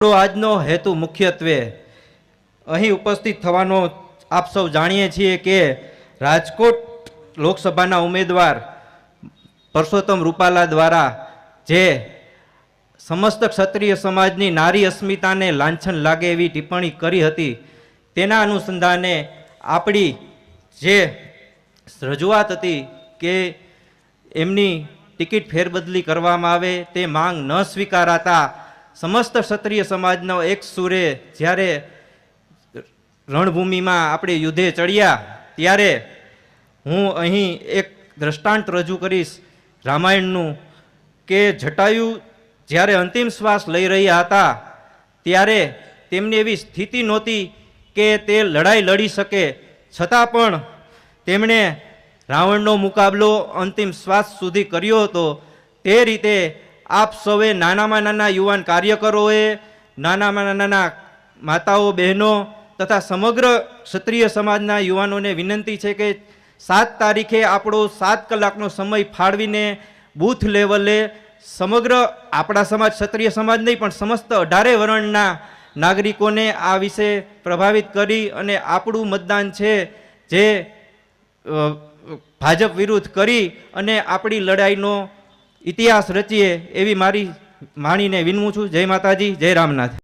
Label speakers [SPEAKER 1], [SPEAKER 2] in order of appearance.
[SPEAKER 1] આજનો હેતુ મુખ્યત્વે અહીં ઉપસ્થિત થવાનો આપ સૌ જાણીએ છીએ કે રાજકોટ લોકસભાના ઉમેદવાર પરસોત્તમ રૂપાલા દ્વારા જે સમસ્ત ક્ષત્રિય સમાજની નારી અસ્મિતાને લાંછન લાગે એવી ટિપ્પણી કરી હતી, તેના અનુસંધાને આપણી જે રજૂઆત હતી કે એમની ટિકિટ ફેરબદલી કરવામાં આવે તે માંગ ન સ્વીકારાતા સમસ્ત ક્ષત્રિય સમાજનો એક સુરે જ્યારે રણભૂમિમાં આપણે યુદ્ધે ચડ્યા, ત્યારે હું અહીં એક દ્રષ્ટાંત રજૂ કરીશ રામાયણનું કે જટાયુ જ્યારે અંતિમ શ્વાસ લઈ રહ્યા હતા, ત્યારે તેમની એવી સ્થિતિ નહોતી કે તે લડાઈ લડી શકે. છતાં પણ તેમણે રાવણનો મુકાબલો અંતિમ શ્વાસ સુધી કર્યો હતો. તે રીતે આપ સૌએ નાનામાં નાના યુવાન કાર્યકરોએ, નાનામાં નાના માતાઓ, બહેનો તથા સમગ્ર ક્ષત્રિય સમાજના યુવાનોને વિનંતી છે કે સાત તારીખે આપણો સાત કલાકનો સમય ફાળવીને બૂથ લેવલે સમગ્ર આપણા સમાજ, ક્ષત્રિય સમાજ નહીં, પણ સમસ્ત અઢારે વર્ણના નાગરિકોને આ વિશે પ્રભાવિત કરી અને આપણું મતદાન છે જે ભાજપ વિરુદ્ધ કરી અને આપણી લડાઈનો ઇતિહાસ રચીએ એવી મારી માણીને વિનવું છું. જય માતાજી જય રામનાથ.